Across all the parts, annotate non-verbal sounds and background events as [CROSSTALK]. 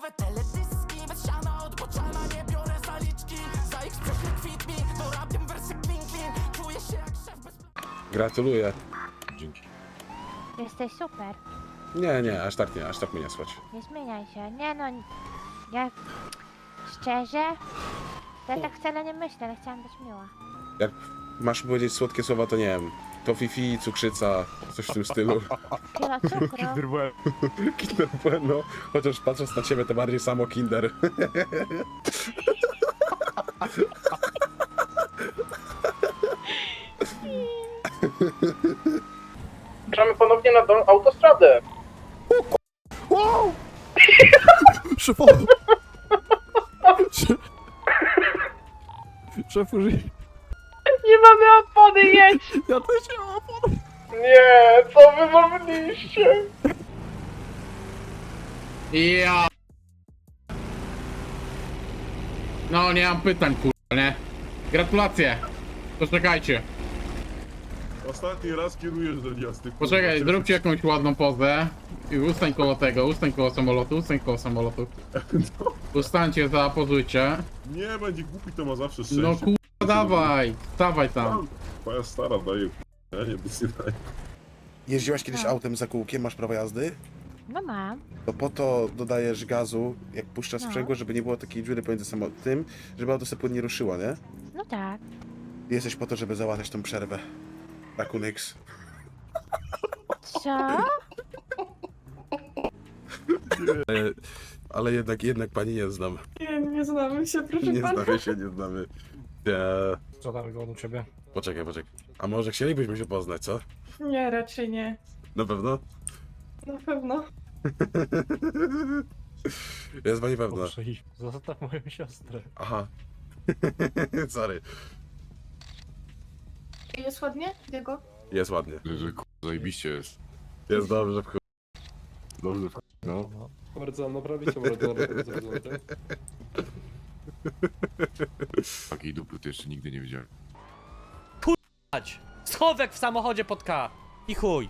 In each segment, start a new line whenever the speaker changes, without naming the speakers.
nowe teledyski Bez siana od boczana nie biorę zaliczki Za ich sprzeczny kwit mi wersy clean clean Czuję się jak szef bez
Gratuluję.
Dzięki.
Jesteś super.
Nie, nie, aż tak nie, aż tak mnie nie słać.
Nie zmieniaj się. Nie no, ja szczerze, ja tak wcale nie myślę, ale chciałam być miła.
Jak masz powiedzieć słodkie słowa, to nie wiem. To fifi, cukrzyca, coś w tym stylu.
Kilo cukru.
Kinder Bueno. Chociaż patrząc na ciebie, to bardziej samo Kinder.
Ruszamy ponownie na autostradę.
Wow! Szefowo! Sze- Szefu, żyje.
Nie mamy opony, jedź!
Ja też nie mam opony.
Nie, co wy zrobiliście?
Ja. No, nie mam pytań, kurwa, nie? Gratulacje. Poczekajcie.
Ostatni raz kierujesz do jasnych.
Poczekaj, zróbcie jakąś ładną pozę. I ustań koło tego, ustań koło samolotu, ustań koło samolotu. [LAUGHS] Ustańcie, zapozujcie.
Nie, będzie głupi, to ma zawsze szczęście.
No dawaj, dawaj tam.
Twoja stara daje, ja nie, nic nie daje.
Jeździłaś kiedyś autem za kółkiem, masz prawo jazdy?
No mam.
To po to dodajesz gazu, jak puszczasz
No.
sprzęgło, żeby nie było takiej dziury pomiędzy samolotem, tym, żeby auto sobie płynnie ruszyło, nie?
No tak.
Jesteś po to, żeby załatać tą przerwę. Rakunix.
Co?
Ale, ale jednak, jednak pani nie znam.
Nie, nie znamy się, proszę
Nie
pana.
znamy się, nie znamy. Eee,
Co tam go u ciebie?
poczekaj, poczekaj. A może chcielibyśmy się poznać, co?
Nie, raczej nie.
Na pewno?
Na pewno. [LAUGHS]
Jest pani pewna.
Zostaw moją siostrę.
Aha. [LAUGHS] Sorry.
Jest ładnie, Diego?
Jest ładnie.
Że zajebiście jest.
Jest dobrze. w chuj.
Dobrze, w no.
No.
Bardzo naprawicie mordę,
Takiej dupy to jeszcze nigdy nie widziałem.
Ać. Schowek w samochodzie pod K. I chuj.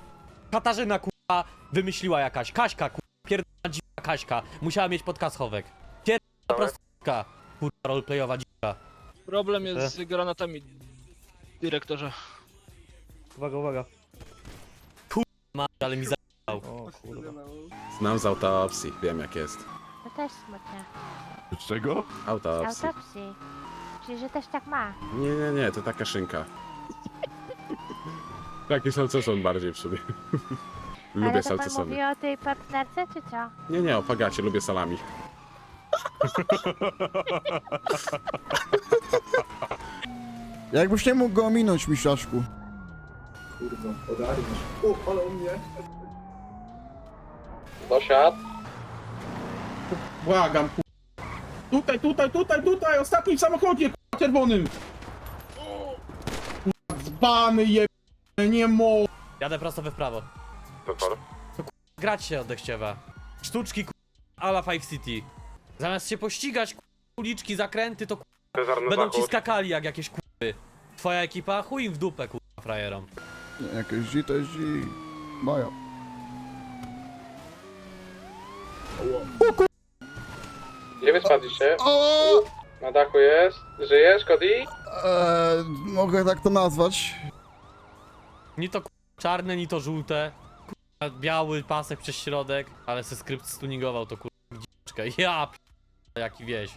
Katarzyna kurwa wymyśliła jakaś. Kaśka kurwa. Pierdolona dziwka Kaśka. Musiała mieć pod K schowek. Pierdolona prostka. Kurwa roleplayowa dziwka.
Problem jest z granatami, dyrektorze.
Uwaga, uwaga.
Ma, ale mi za...
O kurwa.
Znam z autopsji, wiem jak jest.
To też smutne.
Z czego?
Z
Autopsji.
autopsji. Czyli, że też tak ma.
Nie, nie, nie, to taka szynka. Takie są bardziej w sobie. Lubię
Ale to pan
salcesony.
mówi o tej partnerce, czy co?
Nie, nie, o pagacie, lubię salami. [LAUGHS]
Jakbyś nie mógł go ominąć, misiaczku.
Dosiad.
Błagam, kurwa. Tutaj, tutaj, tutaj, tutaj, ostatni w samochodzie, kurwa, czerwonym. Kurwa, Zbany je... nie mo...
Jadę prosto we w prawo.
To par?
Grać się oddechciewa. Sztuczki kurwa ala Five City. Zamiast się pościgać kurwa, uliczki, zakręty, to kurwa, będą ci skakali jak jakieś kurwy. Twoja ekipa chuj im w dupę kurwa frajerom.
Jakieś G to jest G. Moja.
Gdzie wy spaliście?
O!
Na dachu jest. Żyjesz, Cody?
Eee, mogę tak to nazwać.
Ni to czarne, ni to żółte. Biały pasek przez środek, ale se skrypt stuningował to kurwa dziczkę. Ja p... jaki wieś.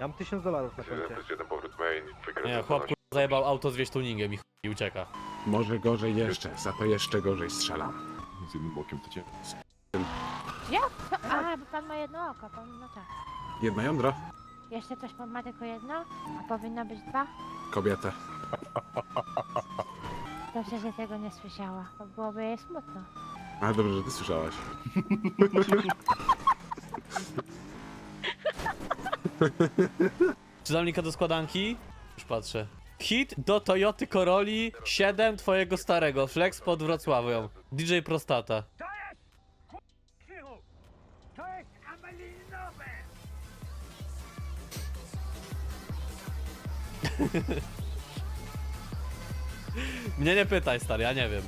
Ja mam 1000 dolarów na koncie.
jeden powrót main,
Nie, chłop kurwa, zajebał auto z wieś tuningiem i chuj i ucieka.
Może gorzej jeszcze, za to jeszcze gorzej strzelam.
Z jednym bokiem to cię.
A, bo pan ma jedno oko. Pan, no tak.
Jedna jądra,
Jeszcze coś ma tylko jedno? A powinno być dwa?
kobieta.
Dobrze, że tego nie słyszała, bo byłoby jej smutno.
Ale dobrze, że ty słyszałaś.
Czy zamnika do składanki? Już patrzę. Hit do Toyoty Corolli 7 twojego starego. Flex pod Wrocławią. DJ Prostata. Mnie nie pytaj, stary, ja nie wiem.